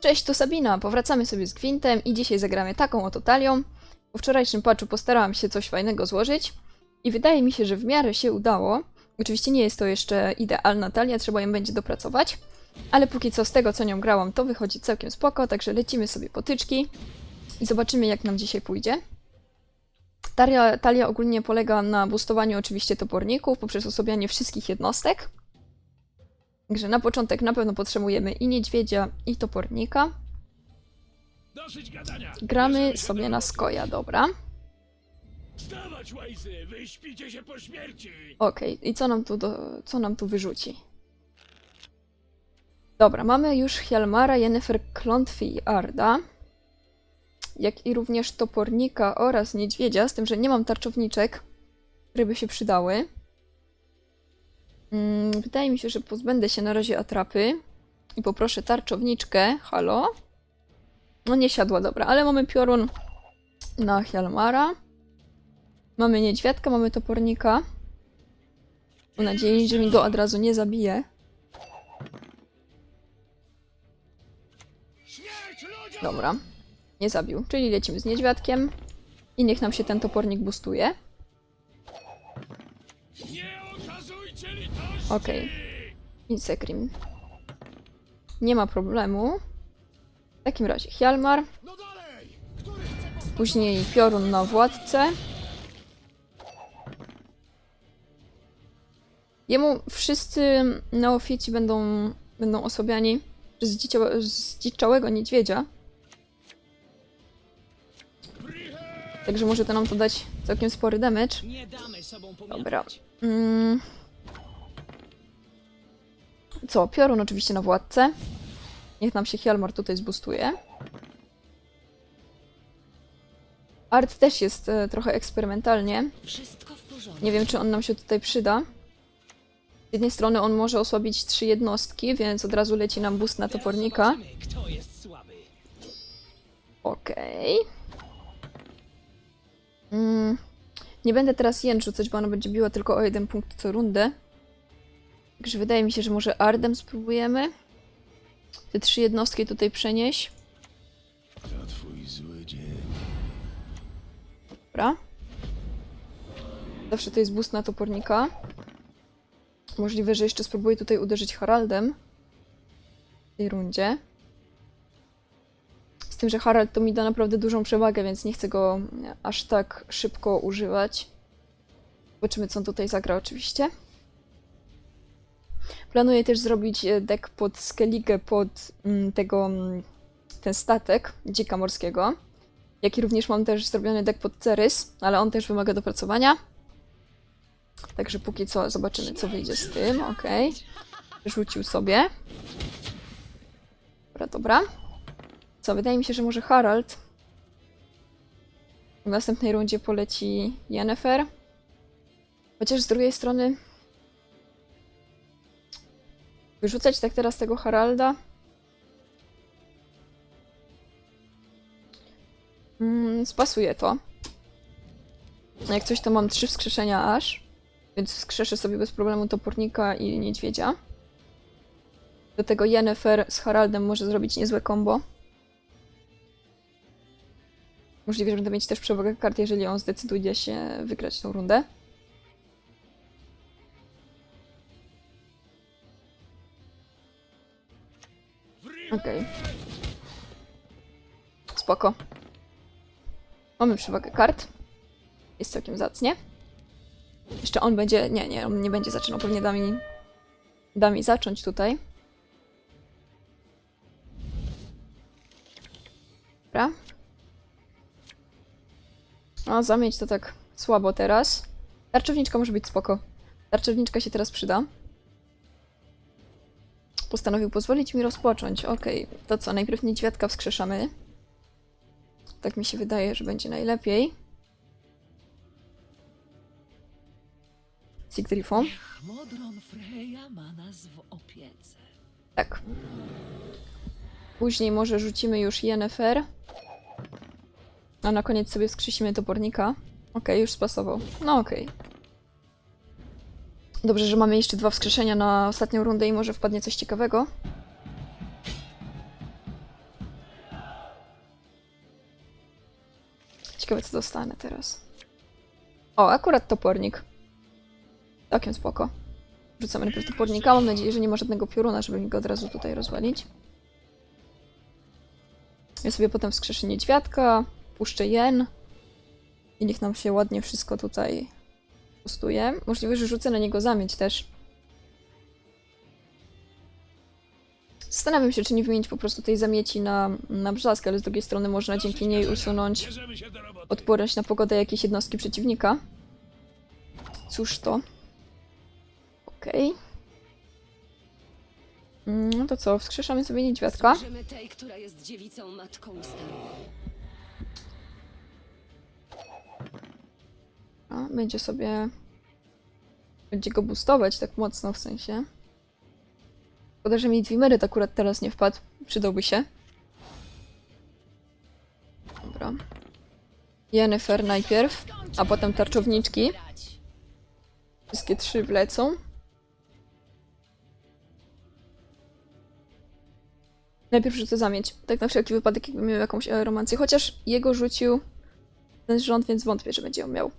Cześć, tu Sabina. Powracamy sobie z Gwintem i dzisiaj zagramy taką oto talią. Po wczorajszym patchu postarałam się coś fajnego złożyć i wydaje mi się, że w miarę się udało. Oczywiście nie jest to jeszcze idealna talia, trzeba ją będzie dopracować, ale póki co z tego, co nią grałam, to wychodzi całkiem spoko, także lecimy sobie potyczki i zobaczymy, jak nam dzisiaj pójdzie. Talia, talia ogólnie polega na boostowaniu oczywiście toporników poprzez osobianie wszystkich jednostek. Także na początek na pewno potrzebujemy i niedźwiedzia, i topornika. Gramy sobie na skoja, dobra. Wstawać, łajzy! Wyśpicie się po śmierci! Okej, i co nam tu, do, co nam tu wyrzuci? Dobra, mamy już Hjalmara, Yennefer, Klątwy i Arda. Jak i również topornika oraz niedźwiedzia, z tym, że nie mam tarczowniczek, które by się przydały. Mm, wydaje mi się, że pozbędę się na razie atrapy i poproszę tarczowniczkę. Halo? No nie siadła, dobra, ale mamy piorun na Hjalmara. Mamy niedźwiadka, mamy topornika. Mam nadzieję, że mi go od razu nie zabije. Dobra, nie zabił. Czyli lecimy z niedźwiadkiem. I niech nam się ten topornik boostuje. Okej. Insekrim. Nie ma problemu. W takim razie Hjalmar, później piorun na władcę. Jemu wszyscy neofici będą, będą osobiani z, dzicio- z dziczałego niedźwiedzia. Także może to nam to dać całkiem spory damage. Dobra. Mm. Co? Piorun oczywiście na władcę. Niech nam się Hjalmar tutaj zbustuje. Art też jest e, trochę eksperymentalnie. Nie wiem, czy on nam się tutaj przyda. Z jednej strony on może osłabić trzy jednostki, więc od razu leci nam boost na topornika. Okej. Mm. Nie będę teraz jen rzucać, bo ona będzie biła tylko o jeden punkt co rundę. Także wydaje mi się, że może Ardem spróbujemy. Te trzy jednostki tutaj przenieść. To twój zły dzień. Dobra. Zawsze to jest boost na topornika. Możliwe, że jeszcze spróbuję tutaj uderzyć Haraldem. W tej rundzie. Z tym, że Harald to mi da naprawdę dużą przewagę, więc nie chcę go aż tak szybko używać. Zobaczymy, co on tutaj zagra oczywiście. Planuję też zrobić e, deck pod Skellige, pod mm, tego, mm, ten statek dzika morskiego. Jak i również mam też zrobiony deck pod Cerys, ale on też wymaga dopracowania. Także póki co zobaczymy, co wyjdzie z tym. Okej. Rzucił sobie. Dobra, dobra. Co, wydaje mi się, że może Harald w następnej rundzie poleci Yennefer. Chociaż z drugiej strony wyrzucać tak teraz tego Haralda Mm, spasuję to. Jak coś, to mam trzy wskrzeszenia aż, więc wskrzeszę sobie bez problemu topornika i niedźwiedzia. Do tego Yennefer z Haraldem może zrobić niezłe combo. Możliwe, że będę mieć też przewagę kart, jeżeli on zdecyduje się wygrać tą rundę. Okej. Spoko. Mamy przewagę kart. Jest całkiem zacnie. Jeszcze on będzie... Nie, nie, on nie będzie zaczynał. Pewnie da mi... Da mi zacząć tutaj. Dobra. A, zamieć to tak słabo teraz. Tarczowniczka może być spoko. Tarczowniczka się teraz przyda. Postanowił pozwolić mi rozpocząć. Okej, to co? Najpierw niedźwiadka wskrzeszamy. Tak mi się wydaje, że będzie najlepiej. Sigdrifą. Modron ma nas w opiece. Tak. Później może rzucimy już Yennefer. A na koniec sobie wskrzesimy topornika. Okej, już spasował. No okej. Dobrze, że mamy jeszcze dwa wskrzeszenia na ostatnią rundę i może wpadnie coś ciekawego. Ciekawe, co dostanę teraz. O, akurat topornik. Całkiem spoko. Rzucamy najpierw topornika. Mam nadzieję, że nie ma żadnego pioruna, żeby mi go od razu tutaj rozwalić. Ja sobie potem wskrzeszę niedźwiadka, puszczę jen. I niech nam się ładnie wszystko tutaj pustuje. Możliwe, że rzucę na niego zamieć też. Zastanawiam się, czy nie wymienić po prostu tej zamieci na, na brzask, ale z drugiej strony można dzięki niej usunąć odporność na pogodę jakiejś jednostki przeciwnika. Cóż to? Okej. Mm, No to co, wskrzeszamy sobie niedźwiadka. Służymy tej, która jest dziewicą, matką starą. Będzie sobie... Będzie go boostować tak mocno w sensie. Szkoda, że mi Dwimeryt akurat teraz nie wpadł. Przydałby się. Dobra. Jennifer najpierw, a potem tarczowniczki. Wszystkie trzy wlecą. Najpierw rzucę zamieć. Tak na wszelki wypadek, jakby miał jakąś aeromancję. Chociaż jego rzucił ten rząd, więc wątpię, że będzie ją miał.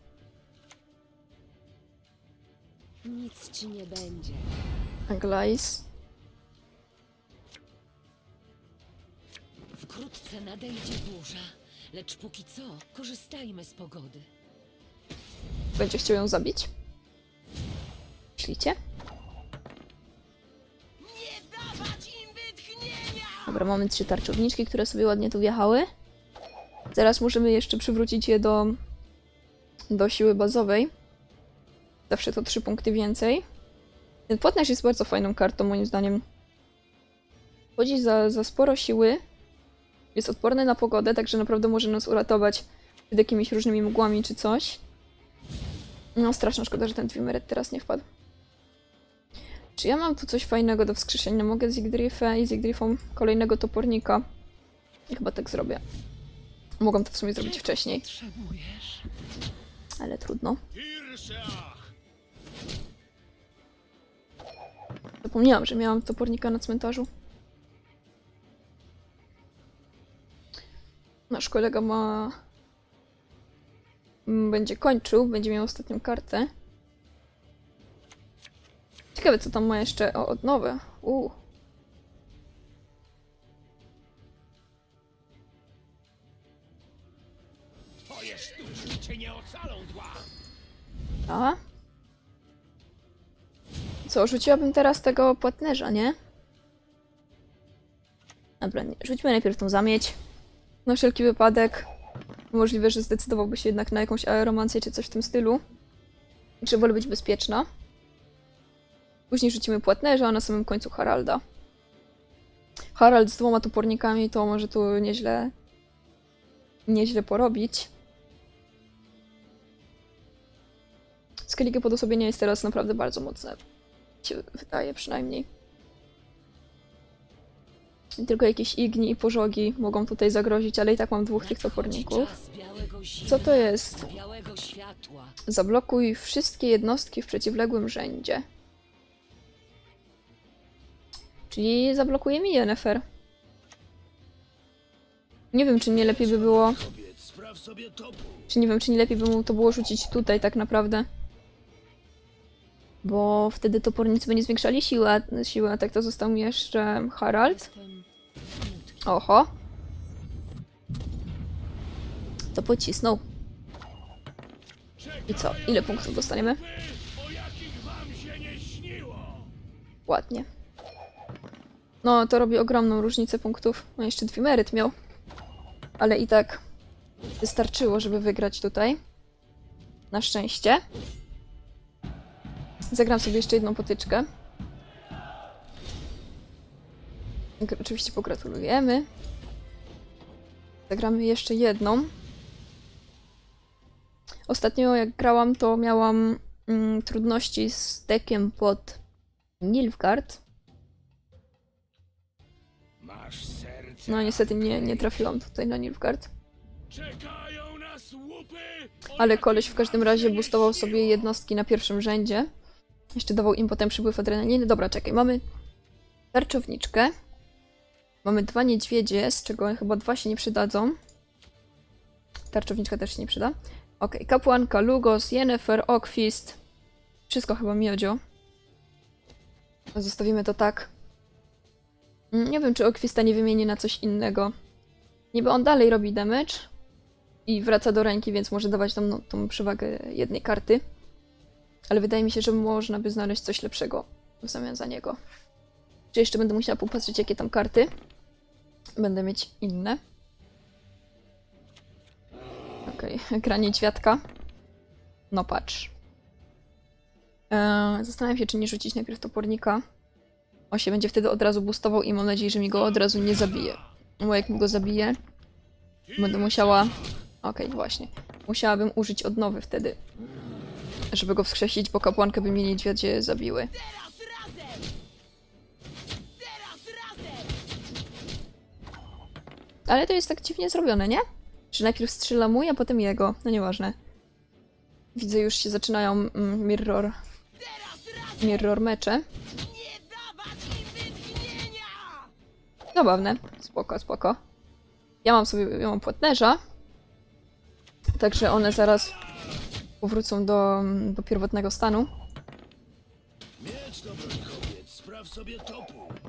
Nic ci nie będzie. Anglais. Wkrótce nadejdzie burza, lecz póki co korzystajmy z pogody. Będzie chciał ją zabić. Myślicie? Dobra, mamy trzy tarczowniczki, które sobie ładnie tu wjechały. Teraz możemy jeszcze przywrócić je do, do siły bazowej. Zawsze to trzy punkty więcej. Ten płatnerz jest bardzo fajną kartą, moim zdaniem. Chodzi za, za sporo siły. Jest odporny na pogodę, także naprawdę może nas uratować przed jakimiś różnymi mgłami czy coś. No, straszna szkoda, że ten Twimeret teraz nie wpadł. Czy ja mam tu coś fajnego do wskrzeszenia? Mogę z Yggdrafem i z Yggdrafą kolejnego topornika. Chyba tak zrobię. Mogłam to w sumie zrobić wcześniej, ale trudno. Zapomniałam, że miałam topornika na cmentarzu. Nasz kolega ma... Będzie kończył, będzie miał ostatnią kartę. Ciekawe, co tam ma jeszcze. O, odnowę. Uuu. Twoje sztuczki cię nie ocalą, dła! A? Co, rzuciłabym teraz tego płatnerza, nie? Dobra, nie. rzućmy najpierw tą zamieć. Na wszelki wypadek. Możliwe, że zdecydowałby się jednak na jakąś aeromancję czy coś w tym stylu. Czy wolę być bezpieczna. Później rzucimy płatnerza, a na samym końcu Haralda. Harald z dwoma topornikami to może tu nieźle... nieźle porobić. Skellige podosobienie jest teraz naprawdę bardzo mocne. Się wydaje przynajmniej. Tylko jakieś igni i pożogi mogą tutaj zagrozić, ale i tak mam dwóch tych toporników. Co to jest? Białego światła. Zablokuj wszystkie jednostki w przeciwległym rzędzie. Czyli zablokuje mi Yennefer. Nie wiem, czy nie lepiej by było... Czy nie wiem, czy nie lepiej by mu to było rzucić tutaj tak naprawdę. Bo wtedy topornicy by nie zwiększali siły, a, siły, a tak to został mi jeszcze Harald. Oho. To pocisnął. I co? Ile punktów dostaniemy? Ładnie. No, to robi ogromną różnicę punktów. No, jeszcze Dwimeryt miał. Ale i tak wystarczyło, żeby wygrać tutaj. Na szczęście. Zagram sobie jeszcze jedną potyczkę. Oczywiście pogratulujemy. Zagramy jeszcze jedną. Ostatnio jak grałam, to miałam mm, trudności z dekiem pod Nilfgaard. No niestety nie, nie trafiłam tutaj na Nilfgaard. Ale koleś w każdym razie boostował sobie jednostki na pierwszym rzędzie. Jeszcze dawał im potem przypływ adrenaliny. Dobra, czekaj, mamy tarczowniczkę. Mamy dwa niedźwiedzie, z czego chyba dwa się nie przydadzą. tarczowniczka też się nie przyda. Okej, kapłanka, Lugos, Yennefer, Okfist. Wszystko chyba miodzio. Zostawimy to tak. Mm, Nie wiem, czy Okwista nie wymieni na coś innego. Niby on dalej robi damage i wraca do ręki, więc może dawać tam no, tą przewagę jednej karty. Ale wydaje mi się, że można by znaleźć coś lepszego w zamian za niego. Czy jeszcze będę musiała popatrzeć, jakie tam karty. Będę mieć inne. Okej, okay. niedźwiadka. No patrz. Eee, zastanawiam się, czy nie rzucić najpierw topornika. On się będzie wtedy od razu boostował i mam nadzieję, że mi go od razu nie zabije. Bo jak mi go zabije, będę musiała... Okej, właśnie. Musiałabym użyć odnowy wtedy. Żeby go wskrzesić, bo kapłankę by mnie niedźwiedzie zabiły. Ale to jest tak dziwnie zrobione, nie? Że najpierw strzela mój, a potem jego. No nieważne. Widzę, już się zaczynają mm, mirror... Mirror mecze. Zabawne. Spoko, spoko. Ja mam sobie, ja mam płatnerza. Także one zaraz powrócą do, do pierwotnego stanu.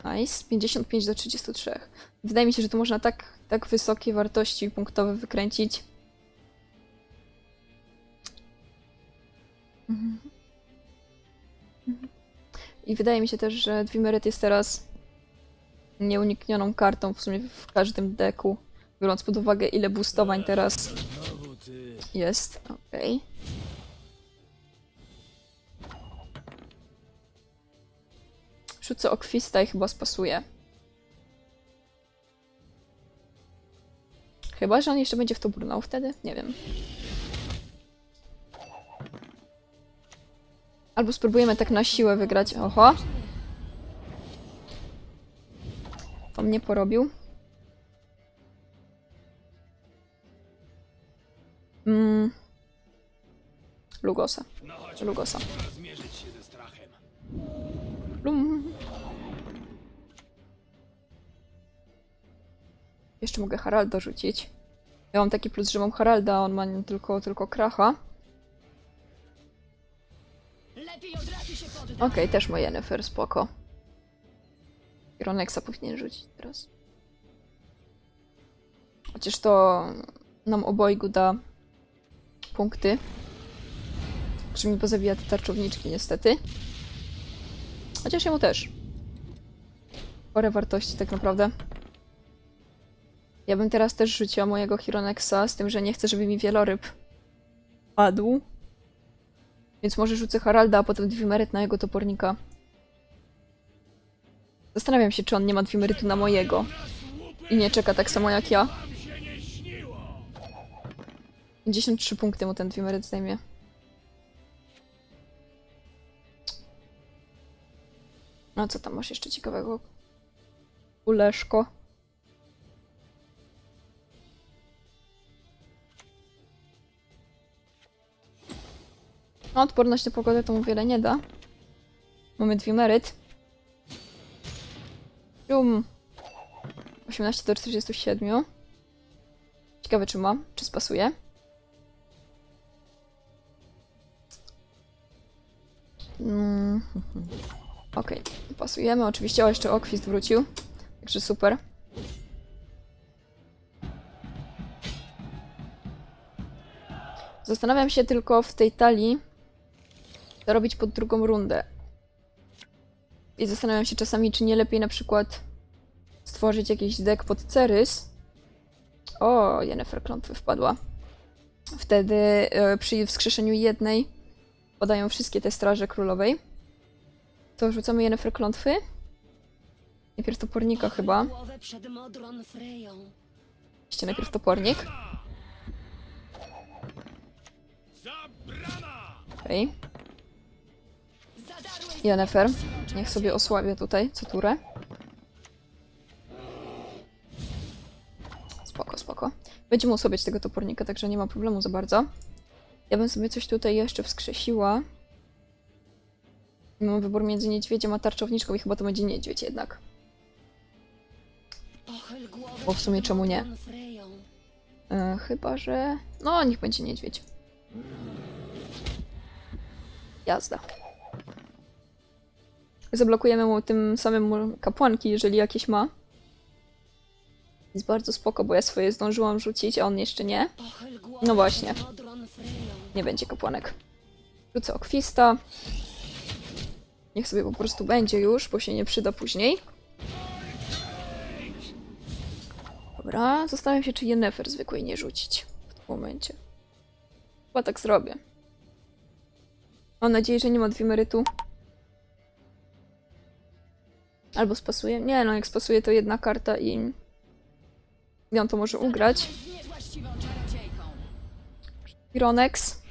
Nice. 55 do 33. Wydaje mi się, że tu można tak, tak wysokie wartości punktowe wykręcić. Mhm. Mhm. I wydaje mi się też, że Dwimeret jest teraz nieuniknioną kartą w sumie w każdym deku, biorąc pod uwagę ile boostowań teraz jest. Okej. Rzucę okwista i chyba spasuje. Chyba, że on jeszcze będzie w to brnął wtedy? Nie wiem. Albo spróbujemy tak na siłę wygrać. Oho. To mnie porobił. Mm. Lugosa. Lugosa. Jeszcze mogę Haralda rzucić. Ja mam taki plus, że mam Haralda, a on ma tylko, tylko Kracha. Okej, też ma Yennefer, spoko. Ironeksa powinien rzucić teraz. Chociaż to nam obojgu da punkty. Że mi pozabija te tarczowniczki niestety. Chociaż jemu też. Spore wartości tak naprawdę. Ja bym teraz też rzuciła mojego Hironexa, z tym, że nie chcę, żeby mi wieloryb padł. Więc może rzucę Haralda, a potem Dwimeret na jego topornika. Zastanawiam się, czy on nie ma Dwimerytu na mojego. I nie czeka tak samo jak ja. Wam się nie śniło. 53 punkty mu ten Dwimeret zajmie. No co tam masz jeszcze ciekawego? Uleszko. No, odporność na pogodę to mu wiele nie da. Mamy Dwimeryt. Jum. 18 do 47. Ciekawe czy ma, czy spasuje. Mm, Okej, pasujemy. Oczywiście, o jeszcze Okwist wrócił. Także super. Zastanawiam się tylko w tej talii, robić pod drugą rundę. I zastanawiam się czasami, czy nie lepiej na przykład stworzyć jakiś deck pod Cerys. O, Yennefer klątwy wpadła. Wtedy e, przy wskrzeszeniu jednej podają wszystkie te straże królowej. To rzucamy Yennefer klątwy. Najpierw topornika chyba. Oczywiście najpierw topornik. Okej. Zadarłeś Yennefer. Niech sobie osłabię tutaj co turę. Spoko, spoko. Będziemy osłabiać tego topornika, także nie ma problemu za bardzo. Ja bym sobie coś tutaj jeszcze wskrzesiła. Mam wybór między niedźwiedziem a tarczowniczką i chyba to będzie niedźwiedź jednak. Bo w sumie czemu nie? E, chyba, że... No, niech będzie niedźwiedź. Jazda. Zablokujemy mu tym samym kapłanki, jeżeli jakieś ma. Jest bardzo spoko, bo ja swoje zdążyłam rzucić, a on jeszcze nie. No właśnie. Nie będzie kapłanek. Rzucę okwista. Niech sobie po prostu będzie już, bo się nie przyda później. Dobra, zastanawiam się, czy Yennefer zwykłej nie rzucić w tym momencie. Chyba tak zrobię. Mam nadzieję, że nie ma dwimerytu. Albo spasuje. Nie, no jak spasuje to jedna karta i... I on to może ugrać. Ironex.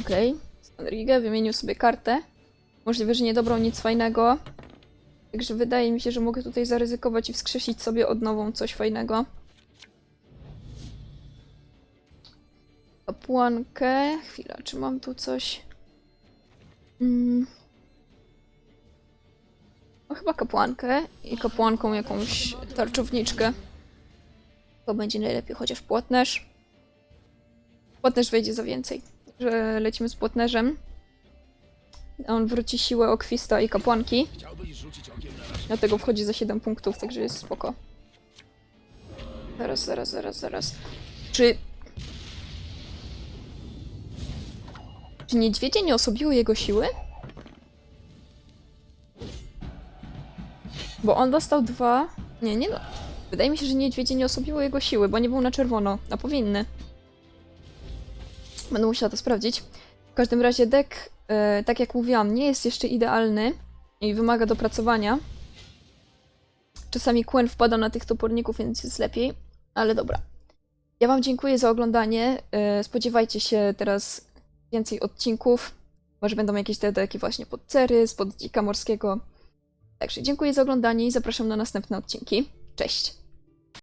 Okej. Okay. wymienił sobie kartę. Możliwe, że nie dobrał nic fajnego. Także wydaje mi się, że mogę tutaj zaryzykować i wskrzesić sobie od nową coś fajnego. Kapłankę. Chwila, czy mam tu coś? Mm. No chyba kapłankę i kapłanką jakąś tarczowniczkę. To będzie najlepiej, chociaż płatnerz. Płatnerz wejdzie za więcej. Że lecimy z płatnerzem. On wróci siłę okwista i kapłanki. Dlatego wchodzi za 7 punktów, także jest spoko. Zaraz, zaraz, zaraz, zaraz. Czy... Czy niedźwiedzie nie osobiły jego siły? Bo on dostał dwa... Nie, nie... Wydaje mi się, że niedźwiedzie nie osobiły jego siły, bo nie był na czerwono, a powinny. Będę musiała to sprawdzić. W każdym razie deck, e, tak jak mówiłam, nie jest jeszcze idealny i wymaga dopracowania. Czasami Quen wpada na tych toporników, więc jest lepiej, ale dobra. Ja Wam dziękuję za oglądanie. E, Spodziewajcie się teraz więcej odcinków. Może będą jakieś te deki właśnie pod Cery, spod Dzika Morskiego. Także dziękuję za oglądanie i zapraszam na następne odcinki. Cześć!